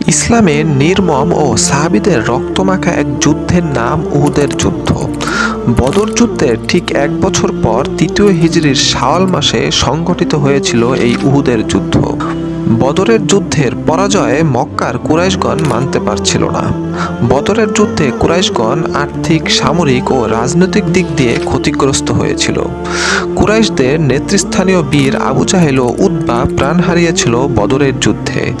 ইসলামের নির্মম ও সাহাবিদের রক্তমাখা এক যুদ্ধের নাম উহুদের যুদ্ধ। বদর যুদ্ধের ঠিক এক বছর পর তৃতীয় হিজড়ির শাওয়াল মাসে সংগঠিত হয়েছিল এই উহুদের যুদ্ধ। বদরের যুদ্ধের পরাজয়ে মক্কার কুরাইশগণ মানতে পারছিল না। বদরের যুদ্ধে কুরাইশগণ আর্থিক, সামরিক ও রাজনৈতিক দিক দিয়ে ক্ষতিগ্রস্ত হয়েছিল। কুরাইশদের নেতৃস্থানীয় বীর আবু জাহেল ও উদ্বা প্রাণ হারিয়েছিল বদরের যুদ্ধে।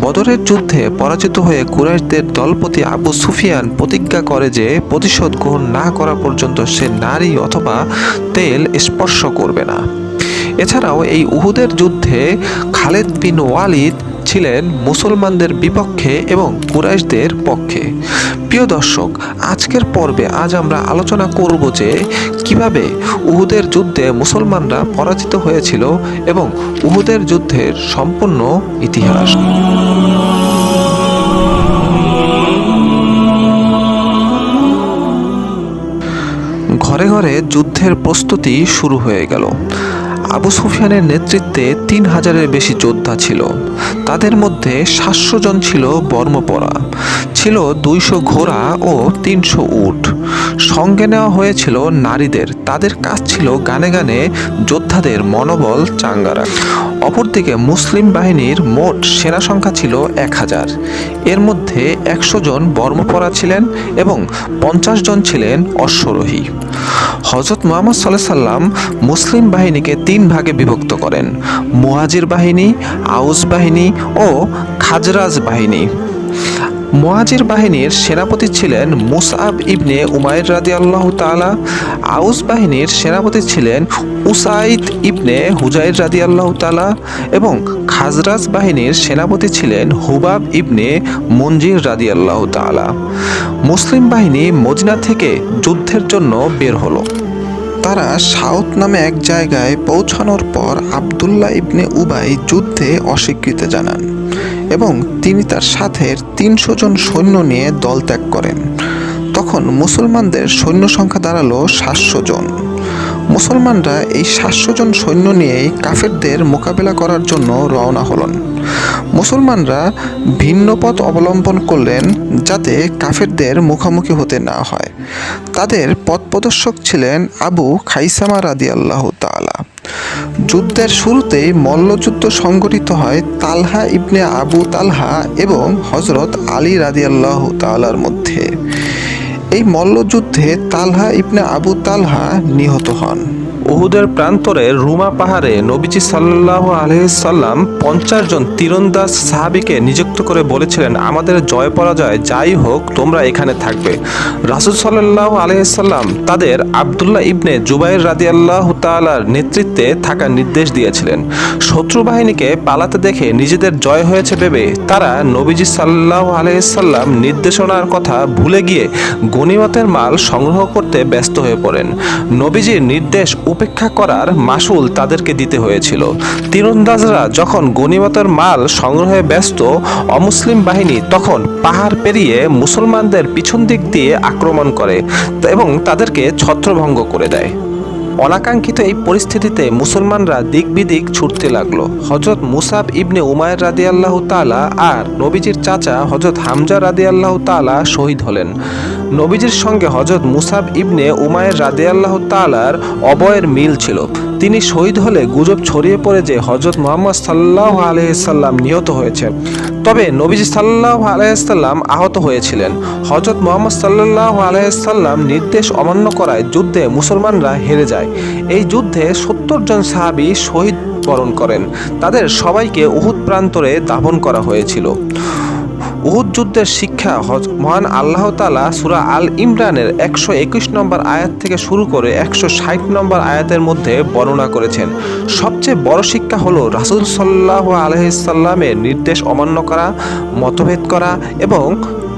বদরের যুদ্ধে পরাজিত হয়ে কুরাইশদের দলপতি আবু সুফিয়ান প্রতিজ্ঞা করে যে প্রতিশোধ গ্রহণ না করা পর্যন্ত সে নারী অথবা তেল স্পর্শ করবে না। এছাড়াও এই উহুদের যুদ্ধে খালেদ বিন ওয়ালিদ ছিলেন মুসলমানদের বিপক্ষে এবং কুরাইশদের পক্ষে। প্রিয় দর্শক, আজকের পর্বে আজ আমরা আলোচনা করব যে কীভাবে উহুদের যুদ্ধে মুসলমানরা পরাজিত হয়েছিল এবং উহুদের যুদ্ধের সম্পূর্ণ ইতিহাস। ঘরে ঘরে যুদ্ধের প্রস্তুতি শুরু হয়ে গেল। আবু সুফিয়ানের নেতৃত্বে তিন হাজারের বেশি যোদ্ধা ছিল। তাদের মধ্যে সাতশো জন ছিল বর্মপরা। ছিল দুইশো ঘোড়া ও তিনশো উট। সঙ্গে নেওয়া হয়েছিল নারীদের। তাদের কাজ ছিল গানে গানে যোদ্ধাদের মনোবল চাঙ্গারা অপরদিকে মুসলিম বাহিনীর মোট সেনা সংখ্যা ছিল এক হাজার। এর মধ্যে একশো জন বর্মপরা ছিলেন এবং পঞ্চাশ জন ছিলেন অশ্বরোহী। হজরত মোহাম্মদ সাল্লাহ সাল্লাম মুসলিম বাহিনীকে তিন ভাগে বিভক্ত করেন। মুহাজির বাহিনী আউস বাহিনী ও খাজরাজ বাহিনী। মুহাজির বাহিনীর সেনাপতি ছিলেন মুসআব ইবনে উমাইর রাদি আল্লাহ তালা আউস বাহিনীর সেনাপতি ছিলেন উসাইদ ইবনে হুজাইর রাদি আল্লাহ তালা এবং খাজরাজ বাহিনীর সেনাপতি ছিলেন হুবাব ইবনে মঞ্জির রাদি আল্লাহ তালা মুসলিম বাহিনী মদিনা থেকে যুদ্ধের জন্য বের হলো। তারা সাউথ নামে এক জায়গায় পৌঁছানোর পর আবদুল্লাহ ইবনে উবাই যুদ্ধে অস্বীকৃতি জানান। এবং তিনি তার সাথে তিনশো জন সৈন্য নিয়ে দল ত্যাগ করেন। তখন মুসলমানদের সৈন্য সংখ্যা দাঁড়াল সাতশো জন। মুসলমানরা এই সাতশো জন সৈন্য নিয়েই কাফেরদের মোকাবেলা করার জন্য রওনা হলেন। মুসলমানরা ভিন্ন পথ অবলম্বন করলেন যাতে কাফেরদের মুখোমুখি হতে না হয়। তাদের পথ প্রদর্শক ছিলেন আবু খাইসামা রাদি আল্লাহ যুদ্ধের শুরুতেই মল্লযুদ্ধ সংগঠিত হয় তালহা ইবনে আবু তালহা এবং হজরত আলী রাদিয়াল্লাহ তালার মধ্যে। এই মল্লযুদ্ধে তালহা ইবনে আবু তালহা নিহত হন। উহুদের প্রান্তরে রুমা পাহাড়ে নবীজি সাল্লাহ আলহিসাল্লাম পঞ্চাশ জন তীরন্দাজ সাহাবিকে নিযুক্ত করে বলেছিলেন, আমাদের জয় পরাজয় যাই হোক, তোমরা এখানে থাকবে। রাসুল সাল্লাহ আলহিসাল্লাম তাদের আবদুল্লাহ ইবনে জুবাইর রাদি আল্লাহ তালার নেতৃত্বে থাকার নির্দেশ দিয়েছিলেন। শত্রু বাহিনীকে পালাতে দেখে নিজেদের জয় হয়েছে ভেবে তারা নবীজি সাল্লাহ আলহিসাল্লাম নির্দেশনার কথা ভুলে গিয়ে গণিমতের মাল সংগ্রহ করতে ব্যস্ত হয়ে পড়েন। নবীজির নির্দেশ উপেক্ষা করার মাসুল তাদেরকে দিতে হয়েছিল। তীরন্দাজরা যখন গণিমতের মাল সংগ্রহে ব্যস্ত অমুসলিম বাহিনী তখন পাহাড় পেরিয়ে মুসলমানদের পিছন দিক দিয়ে আক্রমণ করে এবং তাদেরকে ছত্রভঙ্গ করে দেয়। অনাকাঙ্ক্ষিত এই পরিস্থিতিতে মুসলমানরা দিক বিদিক ছুটতে লাগল। হজরত মুসাব ইবনে উমায়ের রাদি আল্লাহ তালা আর নবীজির চাচা হজরত হামজা রাদি আল্লাহ তালা শহীদ হলেন। নবীজির সঙ্গে হজরত মুসাব ইবনে উমায়ের রাদি আল্লাহ তালার অবয়ের মিল ছিল। তিনি শহীদ হলে গুজব ছড়িয়ে পড়ে যে হজরত মোহাম্মদ সাল্লাহ আলহিসাল্লাম নিহত হয়েছেন তবে নবীজি সাল্লাহ আলহিসাল্লাম আহত হয়েছিলেন। হজরত মোহাম্মদ সাল্লাহ আলহিসাল্লাম নির্দেশ অমান্য করায় যুদ্ধে মুসলমানরা হেরে যায়। এই যুদ্ধে সত্তর জন সাহাবি শহীদ বরণ করেন। তাদের সবাইকে উহুদ প্রান্তরে দাফন করা হয়েছিল। উহুদ যুদ্ধের শিক্ষা মহান আল্লাহ তালা সুরা আল ইমরানের একশো একুশ নম্বর আয়াত থেকে শুরু করে একশো ষাট নম্বর আয়াতের মধ্যে বর্ণনা করেছেন। সবচেয়ে বড় শিক্ষা হলো রাসুল সাল্লাহ আলহিসাল্লামের নির্দেশ অমান্য করা, মতভেদ করা এবং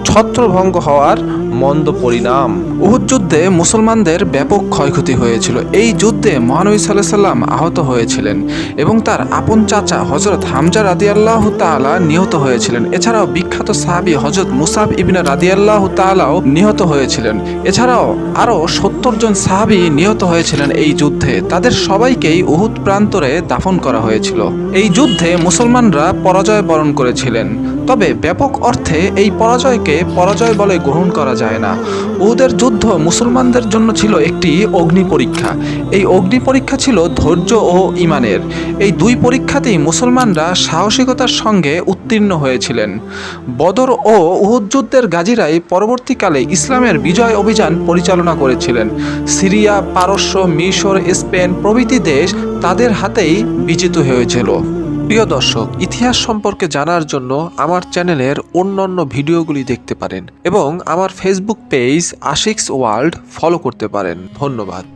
ছত্রভঙ্গ হওয়ার মন্দ পরিণাম। উহুদ যুদ্ধে মুসলমানদের ব্যাপক ক্ষয়ক্ষতি হয়েছিল। এই যুদ্ধে মহানবী সাল্লাহ সাল্লাম আহত হয়েছিলেন এবং তার আপন চাচা হজরত হামজা রাদিয়াল্লাহ তাআলা নিহত হয়েছিলেন। এছাড়াও বিখ্যাত সাহাবী হজরত মুসাব ইবিনা রাদিয়াল্লাহ তাআলাও নিহত হয়েছিলেন। এছাড়াও আরও সত্তর জন সাহাবী নিহত হয়েছিলেন এই যুদ্ধে। তাদের সবাইকেই উহুদ প্রান্তরে দাফন করা হয়েছিল। এই যুদ্ধে মুসলমানরা পরাজয় বরণ করেছিলেন। তবে ব্যাপক অর্থে এই পরাজয়কে পরাজয় বলে গ্রহণ করা যায় না। উহুদের যুদ্ধ মুসলমানদের জন্য ছিল একটি অগ্নি পরীক্ষা। এই অগ্নি পরীক্ষা ছিল ধৈর্য ও ইমানের। এই দুই পরীক্ষাতেই মুসলমানরা সাহসিকতার সঙ্গে উত্তীর্ণ হয়েছিলেন। বদর ও উহুদ যুদ্ধের গাজীরাই পরবর্তীকালে ইসলামের বিজয় অভিযান পরিচালনা করেছিলেন। সিরিয়া, পারস্য, মিশর, স্পেন প্রভৃতি দেশ তাদের হাতেই বিজিত হয়েছিল। প্রিয় দর্শক, ইতিহাস সম্পর্কে জানার জন্য আমার চ্যানেলের অন্যান্য ভিডিওগুলি দেখতে পারেন এবং আমার ফেসবুক পেজ আশিক্স ওয়ার্ল্ড ফলো করতে পারেন। ধন্যবাদ।